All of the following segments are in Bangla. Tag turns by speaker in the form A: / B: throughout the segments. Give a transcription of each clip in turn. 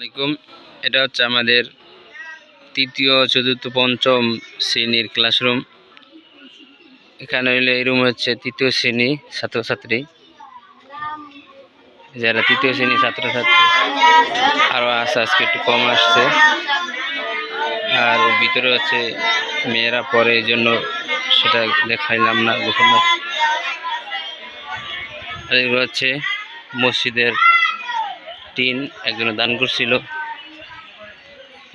A: আলাইকুম। এটা হচ্ছে আমাদের তৃতীয়, চতুর্থ, পঞ্চম শ্রেণির ক্লাসরুম এখানে হইলে এই রুম হচ্ছে তৃতীয় শ্রেণি ছাত্রছাত্রী। যারা তৃতীয় শ্রেণি ছাত্রছাত্রী আরও আস্তে আজকে একটু কম আসছে। আর ভিতরে হচ্ছে মেয়েরা পড়ে, এই জন্য সেটা দেখাইলাম না, গোপন আর হচ্ছে মসজিদের টিন একজনে দান করছিল।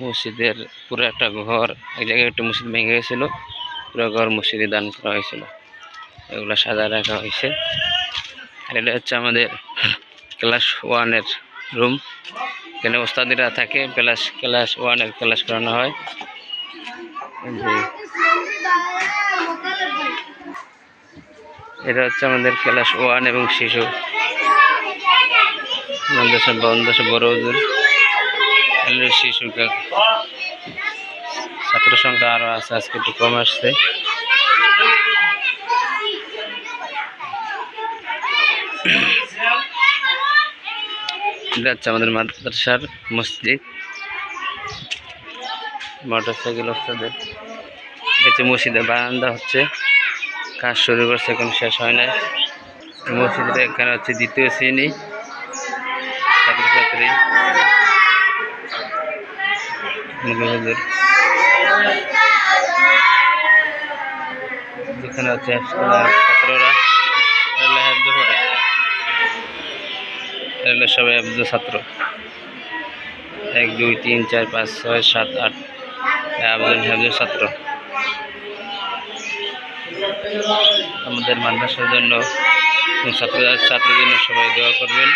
A: মসজিদের পুরো একটা ঘর, এক জায়গায় একটা মসজিদ ভেঙে গেছিল। পুরো ঘর মসজিদে দান করা হয়েছিল। এগুলো সাজা রাখা হয়েছে। আর এটা হচ্ছে আমাদের ক্লাস ওয়ানের রুম। এখানে ওস্তাদিরা থাকে, ক্লাস ক্লাস ওয়ানের ক্লাস করানো হয়। এটা হচ্ছে আমাদের ক্লাস ওয়ান এবং শিশু। মাদ্রাসা মাদ্রাসা বড় শিশু ছাত্র সংখ্যা আরও আছে, আজকে একটু কম আসছে। হচ্ছে আমাদের মাদ্রাসার মসজিদ। মোটরসাইকেল ওস্তাদের এতে মসজিদে বারান্দা হচ্ছে, কাজ শুরু করছে, এখন শেষ হয় নাই। মসজিদটা এখানে হচ্ছে দ্বিতীয় শ্রেণি। ছাত্রছাত্রী মুরব্বি হুজুর। যেখানে আহ, ছাত্ররা এগুলো হেফজ ছাত্র এক দুই তিন চার পাঁচ ছয় সাত আট একজন হেফজ ছাত্র আমাদের মাদ্রাসার জন্য ছাত্র ছাত্রদের জন্য সবাই দোয়া করবেন